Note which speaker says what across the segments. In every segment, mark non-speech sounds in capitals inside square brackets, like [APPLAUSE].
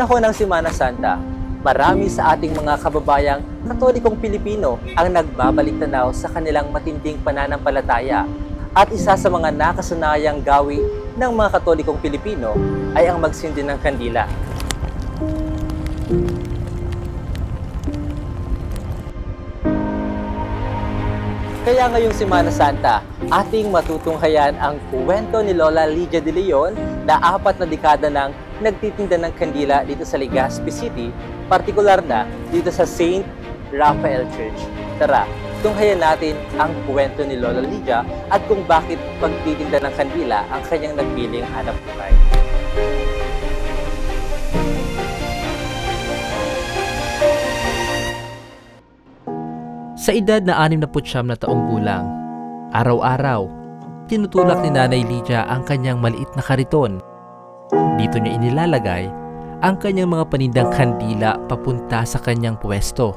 Speaker 1: Panahon ng Semana Santa, marami sa ating mga kababayang katolikong Pilipino ang nagbabalik tanaw sa kanilang matinding pananampalataya. At isa sa mga nakasanayang gawi ng mga katolikong Pilipino ay ang magsindi ng kandila. Kaya ngayong Semana Santa, ating matutunghayan ang kwento ni Lola Lydia de Leon na apat na dekada nang nagtitinda ng kandila dito sa Legazpi City, partikular na dito sa St. Raphael Church. Tara, tunghayan natin ang kwento ni Lola Lydia at kung bakit pagtitinda ng kandila ang kanyang nagpiling hanap buhay. Sa edad na 69 na taong gulang, araw-araw, tinutulak ni Nanay Lydia ang kanyang maliit na kariton. Dito niya inilalagay ang kanyang mga panindang kandila papunta sa kanyang pwesto.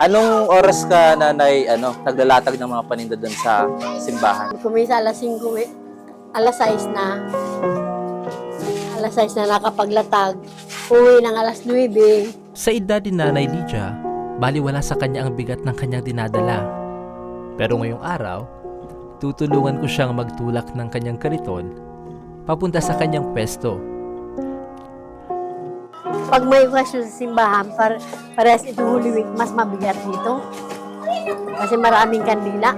Speaker 1: Anong oras ka, Nanay, ano, naglalatag ng mga paninda doon sa simbahan?
Speaker 2: Kumisa alas 5, eh, alas 6 na. Alas 6 na nakapaglatag. Uwi ng alas 9.
Speaker 1: Sa edad ni Nanay Lydia, baliwala sa kanya ang bigat ng kanyang dinadala. Pero ngayong araw, tutulungan ko siyang magtulak ng kanyang kariton papunta sa kanyang pwesto.
Speaker 2: Pag may okasyon sa simbahan, par parehas ito Holy Week, mas mabigat dito. Kasi maraming kandila.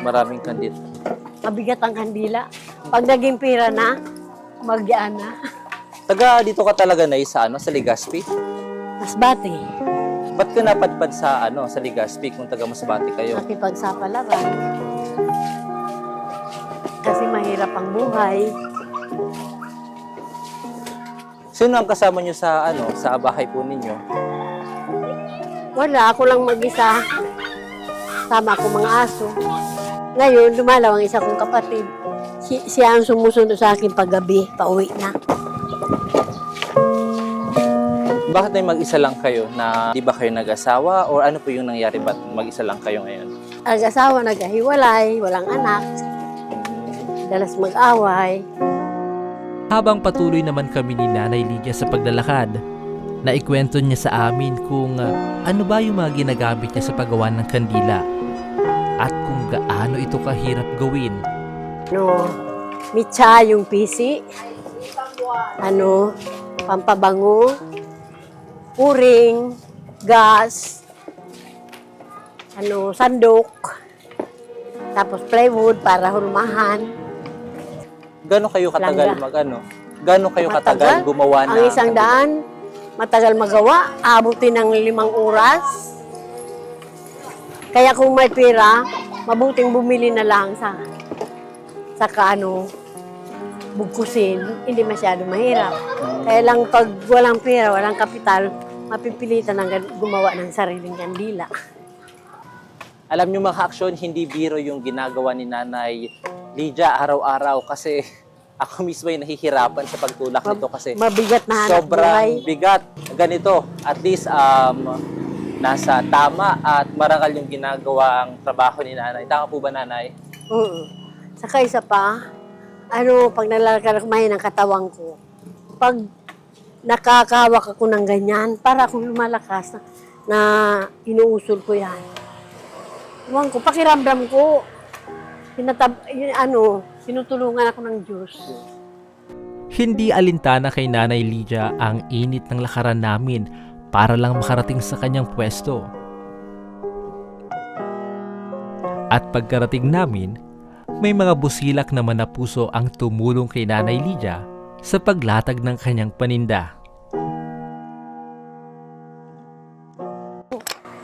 Speaker 1: Maraming kandit.
Speaker 2: Mabigat ang kandila. Pag naging pira na, magyaan na.
Speaker 1: Taga dito ka talaga na sa ano sa Legazpi?
Speaker 2: Mas bati.
Speaker 1: Ba't ka napadpad sa ano sa Legazpi kung taga Masbate kayo?
Speaker 2: Makipagsapalaran. Kasi mahirap ang buhay.
Speaker 1: Sino ang kasama niyo sa ano sa bahay po ninyo?
Speaker 2: Wala, ako lang mag-isa. Tama ko mga aso. Ngayon, dumalaw ang isa kong kapatid. Si, siya ang sumusunod sa akin paggabi, pauwi na.
Speaker 1: Bakit may mag-isa lang kayo na di ba kayo nag-asawa or ano po yung nangyari ba't mag-isa lang kayo ngayon?
Speaker 2: Nag-asawa, nagkahiwalay, walang anak, dalas mag-away.
Speaker 3: Habang patuloy naman kami ni Nanay Lydia sa paglalakad, naikwento niya sa amin kung uh, ano ba yung mga ginagamit niya sa paggawa ng kandila at kung gaano ito kahirap gawin.
Speaker 2: Ano, mitsa yung pisi. Ano, pampabango, uring, gas, ano, sandok, tapos plywood para hulmahan.
Speaker 1: Gano'n kayo katagal
Speaker 2: Langga.
Speaker 1: mag ano? Gano'n kayo katagal
Speaker 2: Matagal?
Speaker 1: gumawa na?
Speaker 2: Ang isang daan, matagal magawa, abutin ng limang oras. Kaya kung may pera, mabuting bumili na lang sa sa kaano, bugkusin, hindi masyado mahirap. Kaya lang pag walang pera, walang kapital, mapipilitan ng gumawa ng sariling kandila.
Speaker 1: Alam niyo mga aksyon, hindi biro yung ginagawa ni Nanay Lydia araw-araw kasi [LAUGHS] ako mismo ay nahihirapan sa pagtulak nito kasi
Speaker 2: Mabigat na hanap buhay.
Speaker 1: sobrang bigat. Ganito, at least um, nasa tama at marangal yung ginagawa ang trabaho ni Nanay. Tama po ba Nanay?
Speaker 2: Oo. Saka isa pa, ano, pag nalalakad ng katawan ko, pag nakakawak ako ng ganyan, para akong lumalakas na, na inuusol ko yan. Ewan ko, pakiramdam ko, pinatab, yun, ano, tinutulungan ako ng Diyos.
Speaker 3: Hindi alintana kay Nanay Lydia ang init ng lakaran namin para lang makarating sa kanyang pwesto. At pagkarating namin, may mga busilak na puso ang tumulong kay Nanay Lydia sa paglatag ng kanyang paninda.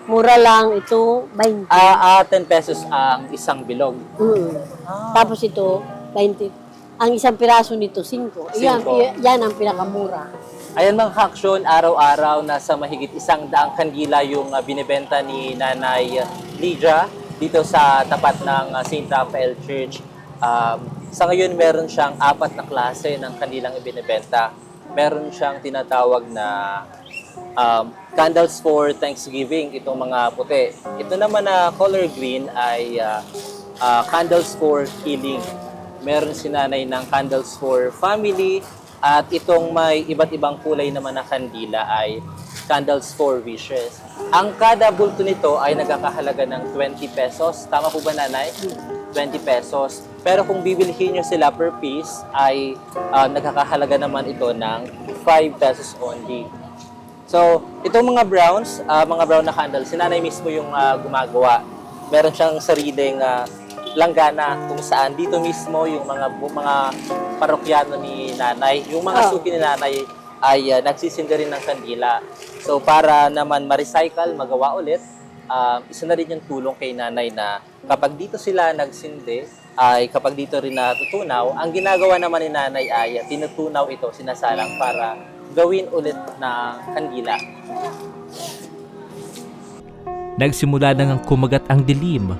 Speaker 2: Mura lang ito, 20.
Speaker 1: Ah, ah, 10 pesos ang isang bilog.
Speaker 2: Mm. Tapos ito, 20. Ang isang piraso nito, 5. Yan,
Speaker 1: Cinco.
Speaker 2: yan ang pinakamura.
Speaker 1: Ayan mga kaksyon, araw-araw nasa mahigit isang daang kandila yung ah, binibenta ni Nanay Lydia dito sa tapat ng ah, St. Raphael Church. Um, sa ngayon, meron siyang apat na klase ng kandilang ibinibenta. Meron siyang tinatawag na um, candles for Thanksgiving, itong mga puti. Ito naman na color green ay ah, ah, candles for healing. Meron si nanay ng candles for family At itong may iba't ibang kulay naman na kandila ay Candles for Wishes. Ang kada bulto nito ay nagkakahalaga ng 20 pesos. Tama po ba nanay? 20 pesos. Pero kung bibilihin nyo sila per piece, ay ah, nagkakahalaga naman ito ng 5 pesos only. So, itong mga browns, ah, mga brown na candles, si nanay mismo yung ah, gumagawa. Meron siyang sariling ah, langgana kung saan dito mismo yung mga mga parokyano ni nanay, yung mga
Speaker 2: Oh.
Speaker 1: suki ni nanay ay ah, nagsisinda rin ng kandila. So, para naman ma-recycle, magawa ulit, ah, isa na rin yung tulong kay nanay na kapag dito sila nagsindi, ay kapag dito rin natutunaw, ang ginagawa naman ni nanay ay tinutunaw ito, sinasalang para gawin ulit na kandila.
Speaker 3: Nagsimula na ngang kumagat ang dilim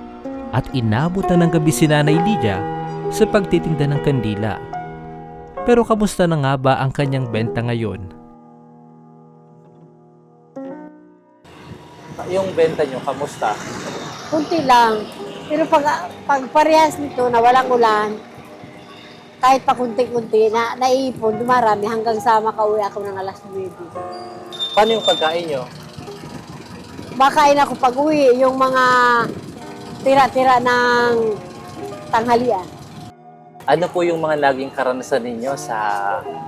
Speaker 3: at inabot na ng gabi si Nanay Lydia sa pagtitinda ng kandila. Pero kamusta na nga ba ang kanyang benta ngayon?
Speaker 1: Yung benta nyo, kamusta?
Speaker 2: Kunti lang. Pero pag, pag parehas nito na walang ulan, kahit pa kunti-kunti, na, naiipon, dumarami hanggang sa makauwi ako ng alas 9.
Speaker 1: Paano yung pagkain nyo?
Speaker 2: Bakain ako pag uwi, yung mga tira-tira ng tanghalian.
Speaker 1: Ano po yung mga naging karanasan ninyo sa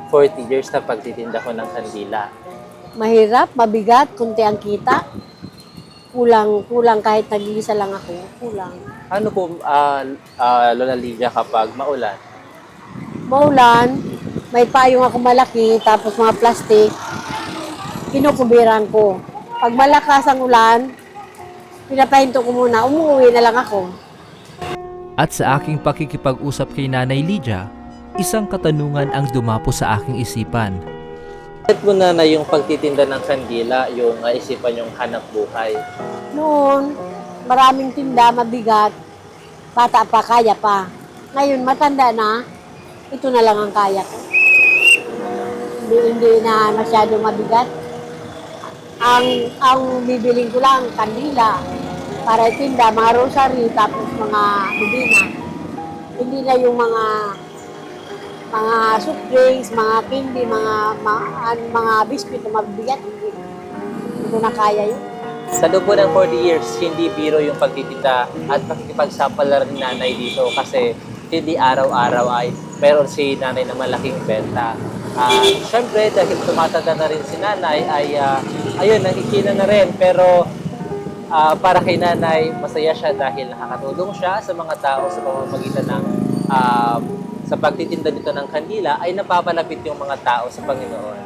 Speaker 1: 40 years na pagtitinda ko ng kandila?
Speaker 2: Mahirap, mabigat, kunti ang kita. Kulang, kulang kahit nag-iisa lang ako, kulang.
Speaker 1: Ano po, ah ah, Lola Lydia, kapag maulan?
Speaker 2: Maulan, may payong ako malaki, tapos mga plastic, kinukubiran ko. Pag malakas ang ulan, pinapahinto ko muna, umuwi na lang ako.
Speaker 3: At sa aking pakikipag-usap kay Nanay Lydia, isang katanungan ang dumapo sa aking isipan.
Speaker 1: Bakit mo na na yung pagtitinda ng kandila, yung ah, isipan yung hanap buhay?
Speaker 2: Noon, maraming tinda, mabigat, bata pa, kaya pa. Ngayon, matanda na, ito na lang ang kaya ko. Hindi, hindi na masyado mabigat. Ang, ang bibiling ko lang, kandila, para itinda, mga rosary, tapos mga bubina. Hindi na yung mga mga soft drinks, mga candy, mga mga, mga biscuit na mabigat. Hindi, hindi na kaya yun.
Speaker 1: Sa loob ng 40 years, hindi biro yung pagtitinda at pakikipagsapalaran ni nanay dito kasi hindi araw-araw ay meron si nanay na malaking benta. Ah, Siyempre, dahil tumatanda na rin si nanay, ay ah, ayun, nakikita na rin. Pero ah, para kay nanay, masaya siya dahil nakakatulong siya sa mga tao sa pamamagitan ng ah, sa pagtitinda nito ng kandila ay napapalapit yung mga tao sa Panginoon.